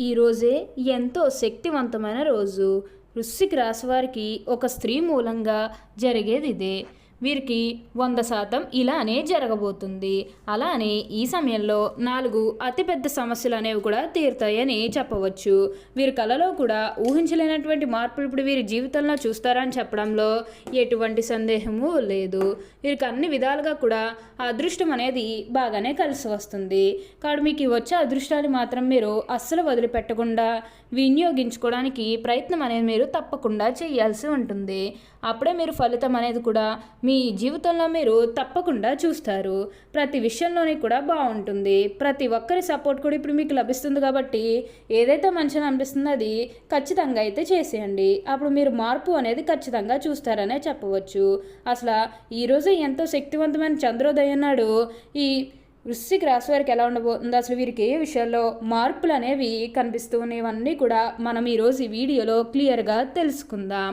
ఈరోజే ఎంతో శక్తివంతమైన రోజు. వృశ్చిక రాశి వారికి ఒక స్త్రీ మూలంగా జరిగేది ఇదే. వీరికి వంద శాతం ఇలానే జరగబోతుంది. అలానే ఈ సమయంలో నాలుగు అతిపెద్ద సమస్యలు అనేవి కూడా తీరుతాయని చెప్పవచ్చు. వీరి కళలో కూడా ఊహించలేనటువంటి మార్పులు ఇప్పుడు వీరి జీవితంలో చూస్తారని చెప్పడంలో ఎటువంటి సందేహము లేదు. వీరికి అన్ని విధాలుగా కూడా అదృష్టం అనేది బాగానే కలిసి వస్తుంది. కాబట్టి మీకు వచ్చే అదృష్టాన్ని మాత్రం మీరు అస్సలు వదిలిపెట్టకుండా వినియోగించుకోవడానికి ప్రయత్నం అనేది మీరు తప్పకుండా చేయాల్సి ఉంటుంది. అప్పుడే మీరు ఫలితం అనేది కూడా మీ మీ జీవితంలో మీరు తప్పకుండా చూస్తారు. ప్రతి విషయంలోనే కూడా బాగుంటుంది. ప్రతి ఒక్కరి సపోర్ట్ కూడా ఇప్పుడు మీకు లభిస్తుంది కాబట్టి ఏదైతే మంచిగా అనిపిస్తుందో అది ఖచ్చితంగా అయితే చేసేయండి. అప్పుడు మీరు మార్పు అనేది ఖచ్చితంగా చూస్తారనే చెప్పవచ్చు. అసలు ఈరోజు ఎంతో శక్తివంతమైన చంద్రోదయం నాడు ఈ వృశ్చిక రాశి వారికి ఎలా ఉండబోతుంది అసలు వీరికి ఏ విషయాల్లో మార్పులు అనేవి కనిపిస్తూ ఉన్నవన్నీ కూడా మనం ఈరోజు ఈ వీడియోలో క్లియర్గా తెలుసుకుందాం.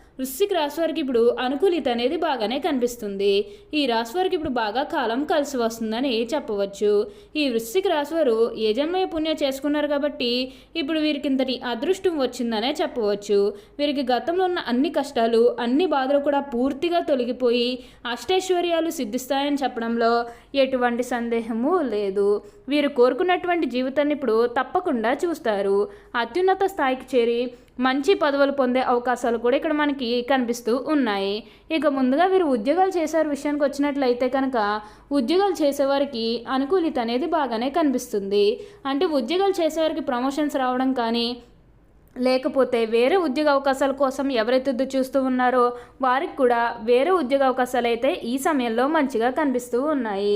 వృశ్చిక రాశి వారికి ఇప్పుడు అనుకూలిత అనేది బాగానే కనిపిస్తుంది. ఈ రాశి వారికి ఇప్పుడు బాగా కాలం కలిసి వస్తుందని చెప్పవచ్చు. ఈ వృశ్చిక రాశి వారు ఏ జన్మయ పుణ్యం చేసుకున్నారు కాబట్టి ఇప్పుడు వీరికి ఇంతటి అదృష్టం వచ్చిందనే చెప్పవచ్చు. వీరికి గతంలో ఉన్న అన్ని కష్టాలు అన్ని బాధలు కూడా పూర్తిగా తొలగిపోయి అష్టైశ్వర్యాలు సిద్ధిస్తాయని చెప్పడంలో ఎటువంటి సందేహము లేదు. వీరు కోరుకున్నటువంటి జీవితాన్ని ఇప్పుడు తప్పకుండా చూస్తారు. అత్యున్నత స్థాయికి చేరి మంచి పదవులు పొందే అవకాశాలు కూడా ఇక్కడ మనకి కనిపిస్తూ ఉన్నాయి. ఇక ముందుగా వీరు ఉద్యోగాలు చేసే విషయానికి వచ్చినట్లయితే కనుక ఉద్యోగాలు చేసేవారికి అనుకూలిత అనేది బాగానే కనిపిస్తుంది. అంటే ఉద్యోగాలు చేసేవారికి ప్రమోషన్స్ రావడం కానీ లేకపోతే వేరే ఉద్యోగ అవకాశాల కోసం ఎవరైతే చూస్తూ ఉన్నారో వారికి కూడా వేరే ఉద్యోగ అవకాశాలు అయితే ఈ సమయంలో మంచిగా కనిపిస్తూ ఉన్నాయి.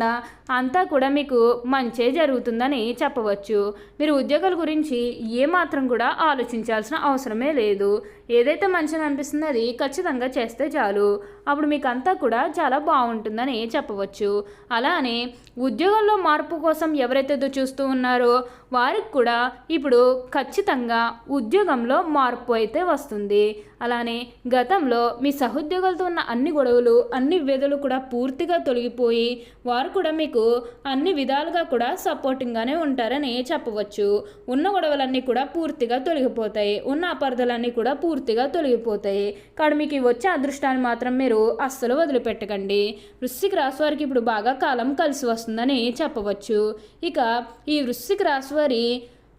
না అంతా కూడా మీకు మంచే జరుగుతుందని చెప్పవచ్చు. మీరు ఉద్యోగాల గురించి ఏమాత్రం కూడా ఆలోచించాల్సిన అవసరమే లేదు. ఏదైతే మంచిగా అనిపిస్తుందో అది ఖచ్చితంగా చేస్తే చాలు. అప్పుడు మీకు అంతా కూడా చాలా బాగుంటుందని చెప్పవచ్చు. అలానే ఉద్యోగంలో మార్పు కోసం ఎవరైతే చూస్తూ ఉన్నారో వారికి కూడా ఇప్పుడు ఖచ్చితంగా ఉద్యోగంలో మార్పు అయితే వస్తుంది. అలానే గతంలో మీ సహోద్యోగులతో ఉన్న అన్ని గొడవలు అన్ని వేదలు కూడా పూర్తిగా తొలగిపోయి వారు కూడా మీకు అన్ని విధాలుగా కూడా సపోర్టింగ్గానే ఉంటారని చెప్పవచ్చు. ఉన్న గొడవలన్నీ కూడా పూర్తిగా తొలగిపోతాయి. ఉన్న అపరదలన్నీ కూడా పూర్తిగా తొలగిపోతాయి. కానీ మీకు వచ్చే అదృష్టాన్ని మాత్రం మీరు అస్సలు వదిలిపెట్టకండి. వృశ్చిక రాశి వారికి ఇప్పుడు బాగా కాలం కలిసి వస్తుందని చెప్పవచ్చు. ఇక ఈ వృశ్చిక రాశి వారి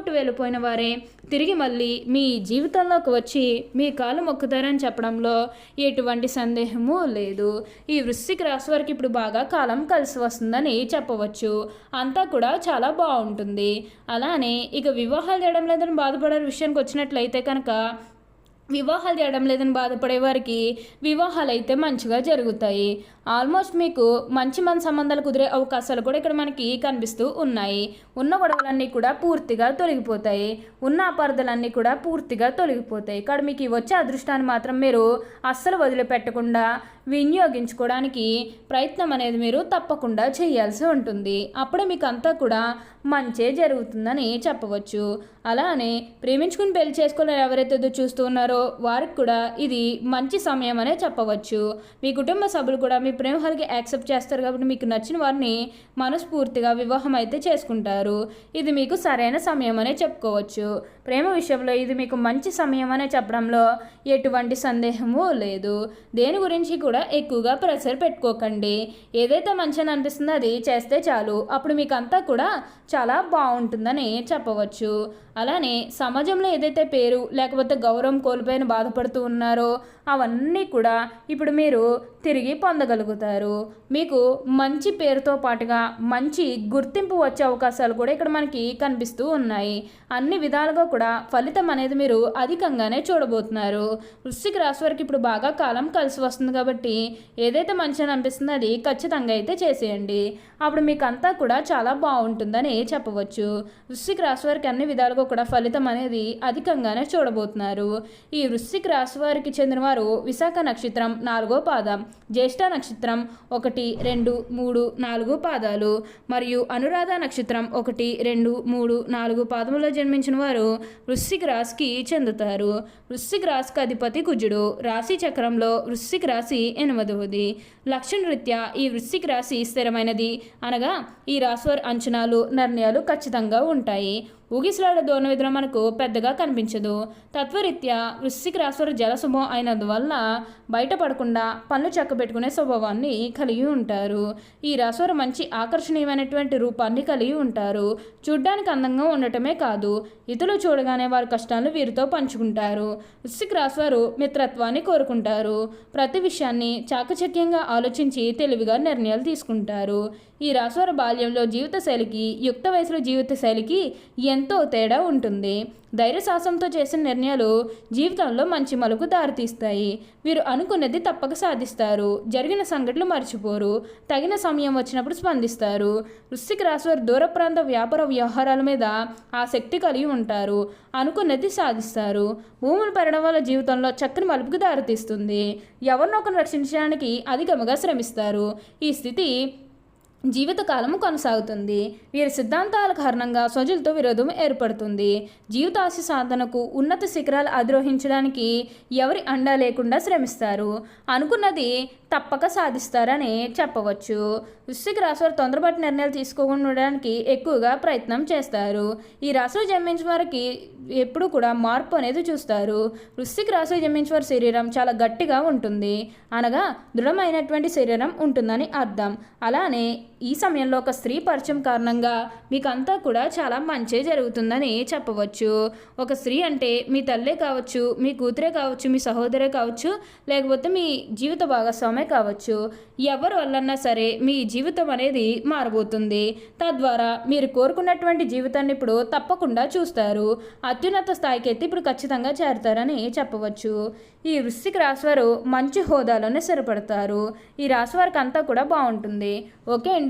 పోగొట్టు వెళ్ళిపోయిన వారే తిరిగి మళ్ళీ మీ జీవితంలోకి వచ్చి మీ కాలు మొక్కుతారని చెప్పడంలో ఎటువంటి సందేహము లేదు. ఈ వృశ్చిక రాశి వారికి ఇప్పుడు బాగా కాలం కలిసి వస్తుందని చెప్పవచ్చు. అంతా కూడా చాలా బాగుంటుంది. అలానే ఇక వివాహాలు చేయడం లేదని బాధపడే విషయానికి వచ్చినట్లయితే కనుక వివాహాలు చేయడం లేదని బాధపడే వారికి వివాహాలు అయితే మంచిగా జరుగుతాయి. ఆల్మోస్ట్ మీకు మంచి మన సంబంధాలు కుదిరే అవకాశాలు కూడా ఇక్కడ మనకి కనిపిస్తూ ఉన్నాయి. ఉన్న గొడవలన్నీ కూడా పూర్తిగా తొలగిపోతాయి. ఉన్న అపార్థలన్నీ కూడా పూర్తిగా తొలగిపోతాయి. ఇక్కడ మీకు వచ్చే అదృష్టాన్ని మాత్రం మీరు అస్సలు వదిలిపెట్టకుండా వినియోగించుకోవడానికి ప్రయత్నం అనేది మీరు తప్పకుండా చేయాల్సి ఉంటుంది. అప్పుడే మీకు అంతా కూడా మంచే జరుగుతుందని చెప్పవచ్చు. అలానే ప్రేమించుకుని పెళ్ళి చేసుకోవాలని ఎవరైతే చూస్తూ ఉన్నారో వారికి కూడా ఇది మంచి సమయం అనే చెప్పవచ్చు. మీ కుటుంబ సభ్యులు కూడా మీ ప్రేమహాలకి యాక్సెప్ట్ చేస్తారు కాబట్టి మీకు నచ్చిన వారిని మనస్ఫూర్తిగా వివాహం అయితే చేసుకుంటారు. ఇది మీకు సరైన సమయం అనే చెప్పుకోవచ్చు. ప్రేమ విషయంలో ఇది మీకు మంచి సమయం అనే చెప్పడంలో ఎటువంటి సందేహము లేదు. దేని గురించి కూడా ఎక్కువగా ప్రెషర్ పెట్టుకోకండి. ఏదైతే మంచిని అనిపిస్తుందో అది చేస్తే చాలు. అప్పుడు మీకు అంతా కూడా చాలా బాగుంటుందని చెప్పవచ్చు. అలానే సమాజంలో ఏదైతే పేరు లేకపోతే గౌరవం కోల్పోయిన బాధపడుతూ ఉన్నారో అవన్నీ కూడా ఇప్పుడు మీరు తిరిగి పొందగలుగుతారు. మీకు మంచి పేరుతో పాటుగా మంచి గుర్తింపు వచ్చే అవకాశాలు కూడా ఇక్కడ మనకి కనిపిస్తూ ఉన్నాయి. అన్ని విధాలుగా కూడా ఫలితం అనేది మీరు అధికంగానే చూడబోతున్నారు. వృశ్చిక రాశి వారికి ఇప్పుడు బాగా కాలం కలిసి వస్తుంది కాబట్టి ఏదైతే మంచిగా అనిపిస్తుందో అది ఖచ్చితంగా అయితే చేసేయండి. అప్పుడు మీకు అంతా కూడా చాలా బాగుంటుందని చెప్పవచ్చు. వృశ్చిక రాశి వారికి అన్ని విధాలుగా కూడా ఫలితం అనేది అధికంగానే చూడబోతున్నారు. ఈ ఈ వృశ్చిక రాశివారికి చెందినవారు విశాఖ నక్షత్రం నాలుగో పాదం జ్యేష్ఠ నక్షత్రం ఒకటి రెండు మూడు నాలుగు పాదాలు మరియు అనురాధ నక్షత్రం ఒకటి రెండు మూడు నాలుగు పాదములో జన్మించిన వారు వృశ్చిక రాశికి చెందుతారు. వృశ్చిక రాశికి అధిపతి కుజుడు. రాశి చక్రంలో వృశ్చిక రాశి ఎనిమిదవది. లక్షణ రీత్యా ఈ వృశ్చిక రాశి స్థిరమైనది. అనగా ఈ రాశివారి అంచనాలు నిర్ణయాలు ఖచ్చితంగా ఉంటాయి. ఊగిసలాడ దోణ విధులు మనకు పెద్దగా కనిపించదు. తత్వరీత్యా వృశ్చిక రాశివారి జలశుభం అయినందువల్ల బయటపడకుండా పనులు చక్కబెట్టుకునే స్వభావాన్ని కలిగి ఉంటారు. ఈ రాశివారు మంచి ఆకర్షణీయమైనటువంటి రూపాన్ని కలిగి ఉంటారు. చూడ్డానికి అందంగా ఉండటమే కాదు ఇతరులు చూడగానే వారి కష్టాలను వీరితో పంచుకుంటారు. వృశ్చిక రాశివారు మిత్రత్వాన్ని కోరుకుంటారు. ప్రతి విషయాన్ని చాకచక్యంగా ఆలోచించి తెలివిగా నిర్ణయాలు తీసుకుంటారు. ఈ రాశివారి బాల్యంలో జీవిత శైలికి యుక్త వయసులో జీవిత శైలికి ఎంతో తేడా ఉంటుంది. ధైర్యసాహసంతో చేసిన నిర్ణయాలు జీవితంలో మంచి మలుపు దారితీస్తాయి. వీరు అనుకున్నది తప్పక సాధిస్తారు. జరిగిన సంఘటనలు మర్చిపోరు. తగిన సమయం వచ్చినప్పుడు స్పందిస్తారు. వృశ్చిక రాశి వారు దూర ప్రాంత వ్యాపార వ్యవహారాల మీద ఆసక్తి కలిగి ఉంటారు. అనుకున్నది సాధిస్తారు. భూములు పెరగడం వల్ల జీవితంలో చక్కని మలుపుకు దారితీస్తుంది. ఎవరినొకరు రక్షించడానికి అధికముగా శ్రమిస్తారు. ఈ స్థితి జీవితకాలం కొనసాగుతుంది. వీరి సిద్ధాంతాల కారణంగా స్వజులతో విరోధం ఏర్పడుతుంది. జీవితాశి సాధనకు ఉన్నత శిఖరాలు అధిరోహించడానికి ఎవరి అండా లేకుండా శ్రమిస్తారు. అనుకున్నది తప్పక సాధిస్తారని చెప్పవచ్చు. వృశ్చిక రాశి వారు తొందరపాటు నిర్ణయాలు తీసుకోకుండా ఉండడానికి ఎక్కువగా ప్రయత్నం చేస్తారు. ఈ రాశిలో జన్మించిన వారికి ఎప్పుడు కూడా మార్పు అనేది చూస్తారు. వృశ్చిక రాశిలో జన్మించిన వారి శరీరం చాలా గట్టిగా ఉంటుంది. అనగా దృఢమైనటువంటి శరీరం ఉంటుందని అర్థం. అలానే ఈ సమయంలో ఒక స్త్రీ పరిచయం కారణంగా మీకంతా కూడా చాలా మంచి జరుగుతుందని చెప్పవచ్చు. ఒక స్త్రీ అంటే మీ తల్లే కావచ్చు మీ కూతురే కావచ్చు మీ సహోదరే కావచ్చు లేకపోతే మీ జీవిత భాగస్వామే కావచ్చు. ఎవరి వల్లన్నా సరే మీ జీవితం అనేది మారబోతుంది. తద్వారా మీరు కోరుకున్నటువంటి జీవితాన్ని ఇప్పుడు తప్పకుండా చూస్తారు. అత్యున్నత స్థాయికి అయితే ఇప్పుడు ఖచ్చితంగా చేరుతారని చెప్పవచ్చు. ఈ వృశ్చిక రాశివారు మంచి హోదాలోనే స్థిరపడతారు. ఈ రాశి వారికి అంతా కూడా బాగుంటుంది. ఓకే అండి.